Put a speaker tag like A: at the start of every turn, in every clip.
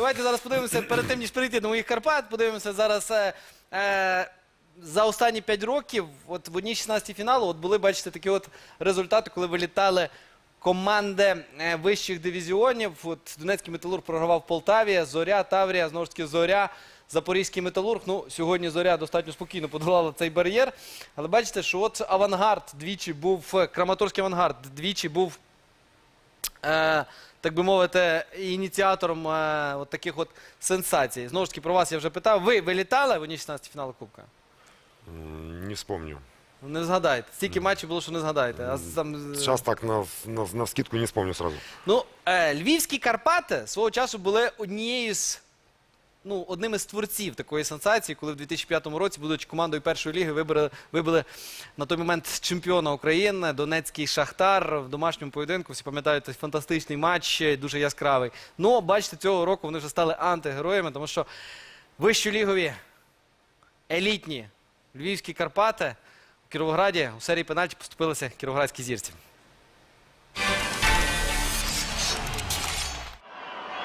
A: Давайте зараз подивимося перед тим, ніж перейти до моїх Карпат. Подивимося зараз. Е, е, за останні 5 років, от в одній 16 фіналу, от були, бачите, такі от результати, коли вилітали команди е, вищих дивізіонів. От Донецький металург програвав Полтаві, Зоря, Таврія, знову ж таки Зоря, Запорізький металург. Ну, сьогодні Зоря достатньо спокійно подолала цей бар'єр. Але бачите, що от авангард двічі був, е, Краматорський авангард двічі був е, так би мовити, ініціатором е, от таких от сенсацій. Знову ж таки, про вас я вже питав. Ви вилітали в одній 16 фіналу Кубка?
B: М, Не вспомню.
A: Не згадаєте. Стільки матчів було, що не згадаєте. А сам,
B: Сейчас так на, на, на вскидку не вспомню сразу.
A: Ну, е, львівські Карпати свого часу були однією з. Ну, одним із творців такої сенсації, коли в 2005 році, будучи командою першої ліги, вибили, вибили на той момент чемпіона України, Донецький Шахтар в домашньому поєдинку. Всі пам'ятають той фантастичний матч, дуже яскравий. Ну, бачите, цього року вони вже стали антигероями, тому що вищолігові елітні львівські Карпати у Кіровограді у серії пенальті поступилися кіровоградські зірці.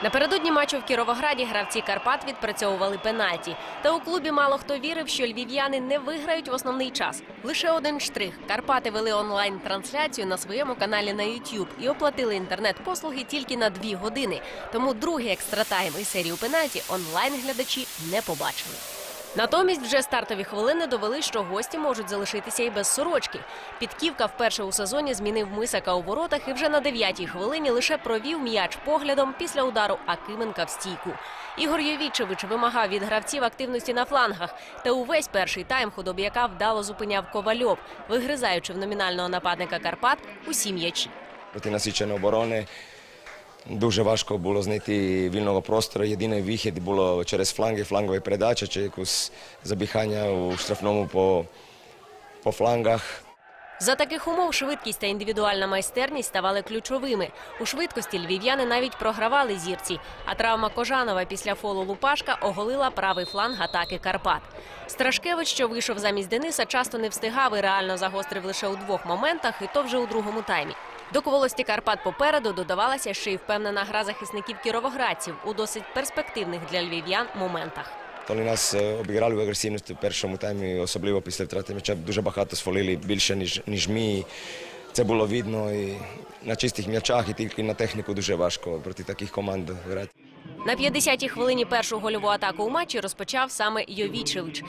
C: Напередодні матчу в Кіровограді гравці Карпат відпрацьовували пенальті. Та у клубі мало хто вірив, що львів'яни не виграють в основний час. Лише один штрих. Карпати вели онлайн-трансляцію на своєму каналі на YouTube і оплатили інтернет-послуги тільки на дві години. Тому другий екстратайм і серію пенальті онлайн-глядачі не побачили. Натомість вже стартові хвилини довели, що гості можуть залишитися і без сорочки. Підківка вперше у сезоні змінив мисака у воротах і вже на дев'ятій хвилині лише провів м'яч поглядом після удару Акименка в стійку. Ігор Йовічевич вимагав від гравців активності на флангах. Та увесь перший тайм худоб'яка вдало зупиняв Ковальов, вигризаючи в номінального нападника Карпат усі м'ячі.
D: проти насиченої оборони. Дуже важко було знайти вільного простору. Єдиний вихід було через фланги, флангові передачі чи якусь забігання у штрафному по, по флангах.
C: За таких умов швидкість та індивідуальна майстерність ставали ключовими. У швидкості львів'яни навіть програвали зірці. А травма Кожанова після фолу Лупашка оголила правий фланг атаки Карпат. Страшкевич, що вийшов замість Дениса, часто не встигав і реально загострив лише у двох моментах, і то вже у другому таймі. До коволості Карпат попереду додавалася ще й впевнена гра захисників кіровоградців у досить перспективних для львів'ян моментах.
D: Вони нас е, обіграли в агресивності в першому таймі, особливо після втрати м'яча. Дуже багато сфолили більше, ніж, ніж ми. Це було видно і на чистих м'ячах, і тільки на техніку дуже важко проти таких команд грати.
C: На 50-й хвилині першу гольову атаку у матчі розпочав саме Йовічевич.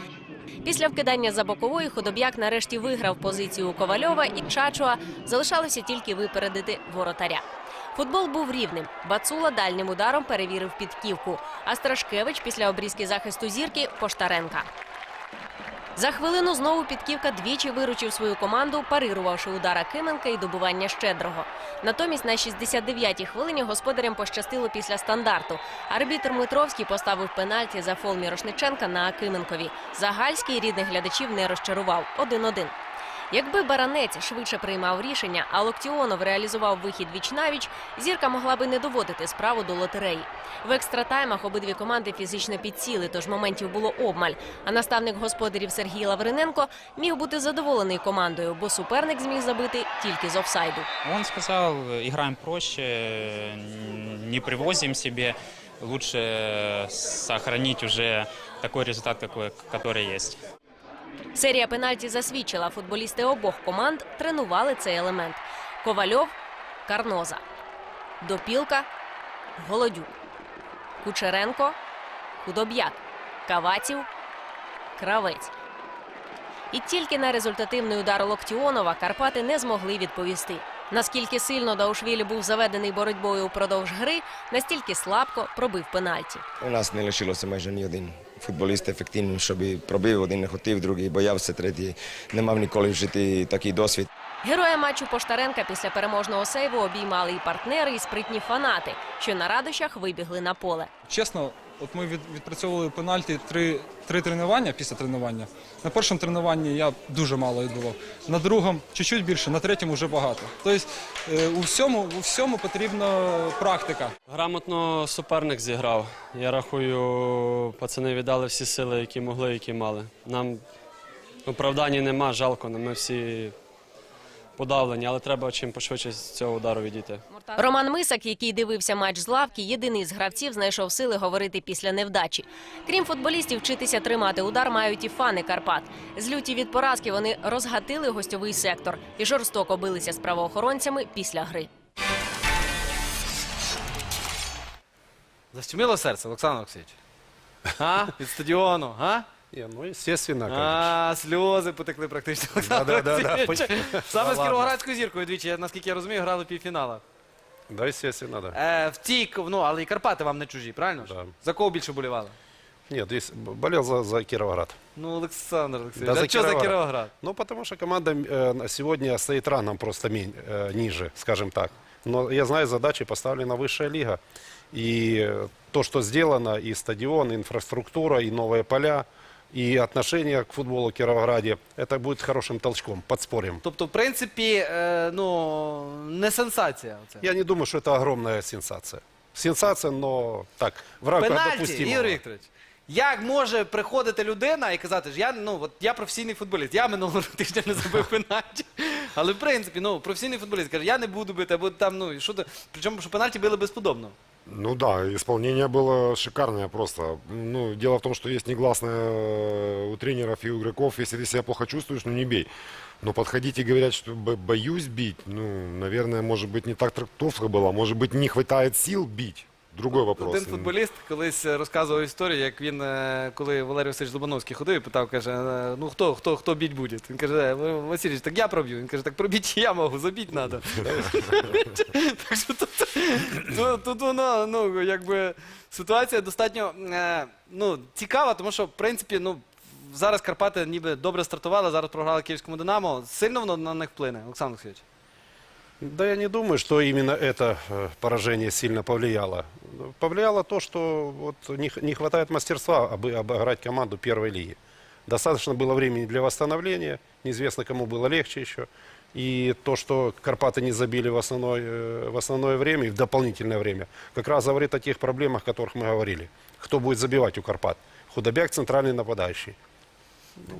C: Після вкидання за бокової худоб'як нарешті виграв позицію Ковальова і Чачуа. Залишалося тільки випередити воротаря. Футбол був рівним. Бацула дальнім ударом перевірив підківку, а Страшкевич після обрізки захисту зірки Поштаренка. За хвилину знову підківка двічі виручив свою команду, парирувавши удара Кименка і добування щедрого. Натомість на 69-й хвилині господарям пощастило після стандарту. Арбітр Митровський поставив пенальті за фол Мірошниченка на Акименкові. Загальський рідних глядачів не розчарував 1-1. Якби баранець швидше приймав рішення, а Локтіонов реалізував вихід віч навіч, зірка могла би не доводити справу до лотереї. В екстратаймах обидві команди фізично підсіли, тож моментів було обмаль. А наставник господарів Сергій Лавриненко міг бути задоволений командою, бо суперник зміг забити тільки з офсайду.
E: Он сказал, играем проще, не привозим себе, лучше сохранить уже такой результат, какой, который есть.
C: Серія пенальті засвідчила, футболісти обох команд тренували цей елемент. Ковальов, Карноза, Допілка, Голодюк, Кучеренко, Худоб'як, Каваців, Кравець. І тільки на результативний удар Локтіонова Карпати не змогли відповісти. Наскільки сильно Даушвілі був заведений боротьбою упродовж гри, настільки слабко пробив пенальті.
D: У нас не лишилося майже ні один футболіст ефективним, щоб пробив, один не хотів, другий боявся, третій не мав ніколи в житті такий досвід.
C: Героя матчу Поштаренка після переможного сейву обіймали і партнери, і спритні фанати, що на радощах вибігли на поле.
F: Чесно, от ми від, відпрацьовували пенальті три, три тренування після тренування. На першому тренуванні я дуже мало відбував. На другому чуть-чуть більше, на третьому вже багато. Тобто е, у всьому, у всьому потрібна практика.
G: Грамотно суперник зіграв. Я рахую, пацани віддали всі сили, які могли, які мали. Нам оправдання нема, жалко, але ми всі подавлені, але треба чим пошвидше з цього удару відійти.
C: Роман Мисак, який дивився матч з лавки, єдиний з гравців знайшов сили говорити після невдачі. Крім футболістів, вчитися тримати удар мають і фани Карпат. Злюті від поразки вони розгатили гостьовий сектор і жорстоко билися з правоохоронцями після гри.
A: Защемило серце, Олександр Олексійович? А? Від стадіону, а?
H: Не, ну, естественно, конечно.
A: А, сльози потекли практично. Олександр
H: Да-да-да-да.
A: Олексійович. Саме з
H: ладно.
A: Кіровоградською зіркою двічі, я, наскільки я розумію, грали в півфіналах.
H: Да, естественно, да.
A: Е, в тій, ну, але і Карпати вам не чужі, правильно ж?
H: Да.
A: За кого більше болівали?
H: Нет, здесь болел за, за Кировоград.
A: Ну, Олександр Олексійович,
H: Да,
A: а
H: за
A: що за
H: Кіровоград.
A: Кіровоград?
H: Ну, потому что команда э, на сегодня стоит рангом просто ми- э, ниже, скажем так. Но я знаю, задачи поставлена высшая лига. И э, то, что сделано, и стадион, и инфраструктура, и новые поля, и отношение к футболу в Кировограде, это будет хорошим толчком, подспорьем.
A: Тобто, в принципі, е, ну, не сенсація. Оце.
H: Я не думаю, что это огромная сенсация. Сенсация, но так, в рамках
A: Пенальті,
H: допустимого.
A: Ігор Вікторович. Як може приходити людина і казати, що я, ну, от, я професійний футболіст, я минулого тижня не забив пенальті. Але в принципі, ну, професійний футболіст каже, я не буду бити, або там, ну, і що ти. Причому, що пенальті били безподобно.
B: Ну да, исполнение было шикарное просто. Ну, дело в том, что есть негласное э, у тренеров и у игроков, если ты себя плохо чувствуешь, ну не бей. Но подходить и говорить, что бо- боюсь бить, ну, наверное, может быть, не так трактовка была, может быть, не хватает сил бить. Другой вопрос.
A: Один футболіст колись е, розказував історію, як він, е, коли Валерій Васильович Лобановський ходив і питав, каже, е, ну хто, хто, хто бить буде? Він каже, «Е, Васильович, так я проб'ю. Він каже, так пробіть я можу, забіть треба. Так що тут, тут, тут воно, ну, якби ситуація достатньо е, ну, цікава, тому що, в принципі, ну, зараз Карпати ніби добре стартували, зараз програли Київському Динамо. Сильно воно на них вплине, Олександр Олексійович?
H: Да я не думаю, что именно это э, поражение сильно повлияло. Повлияло то, что вот не, х- не хватает мастерства обы- обыграть команду первой лиги. Достаточно было времени для восстановления, неизвестно кому было легче еще. И то, что Карпаты не забили в основное, э, в основное время и в дополнительное время, как раз говорит о тех проблемах, о которых мы говорили. Кто будет забивать у Карпат? Худобяк центральный нападающий.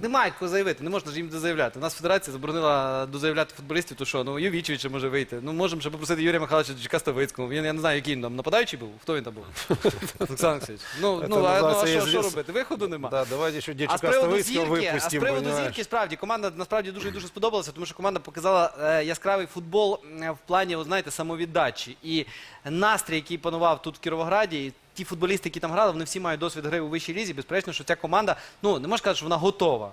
A: Немає кого заявити, не можна ж їм дозаявляти. У нас федерація заборонила дозаявляти футболістів, то що, ну Йовічевич може вийти. Ну можемо ще попросити Юрія Михайловича Ставицького. Він я не знаю, який він там нападаючий був. Хто він там був? Олександр Олексійович. Ну, ну, а, ну а
H: називається
A: що, що
H: із-
A: робити? Виходу нема.
H: Да, давайте еще
A: А з
H: Дечка
A: приводу
H: Ставицкого
A: зірки, а з
H: выпустим.
A: приводу
H: понимаешь?
A: зірки, справді, команда насправді дуже і дуже сподобалася, тому що команда показала е, яскравий футбол е, в плані, ви знаєте, самовіддачі. І настрій, який панував тут в Кіровограді, і ті футболісти, які там грали, вони всі мають досвід гри у вищій лізі. Безперечно, що ця команда, ну не можна сказати, що вона готова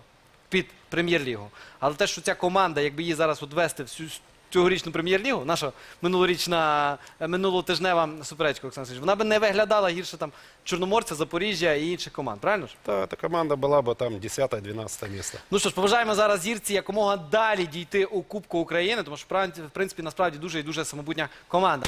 A: під прем'єр-лігу. Але те, що ця команда, якби її зараз от вести всю с- цьогорічну прем'єр-лігу, наша минулорічна, е, минулотижнева суперечка, Олександр Сергійович, вона би не виглядала гірше там Чорноморця, Запоріжжя і інших команд, правильно ж?
H: Да, эта команда была бы там 10-12 место.
A: Ну що ж, побажаємо зараз зірці якомога далі дійти у Кубку України, тому що в принципі насправді дуже і дуже самобутня команда.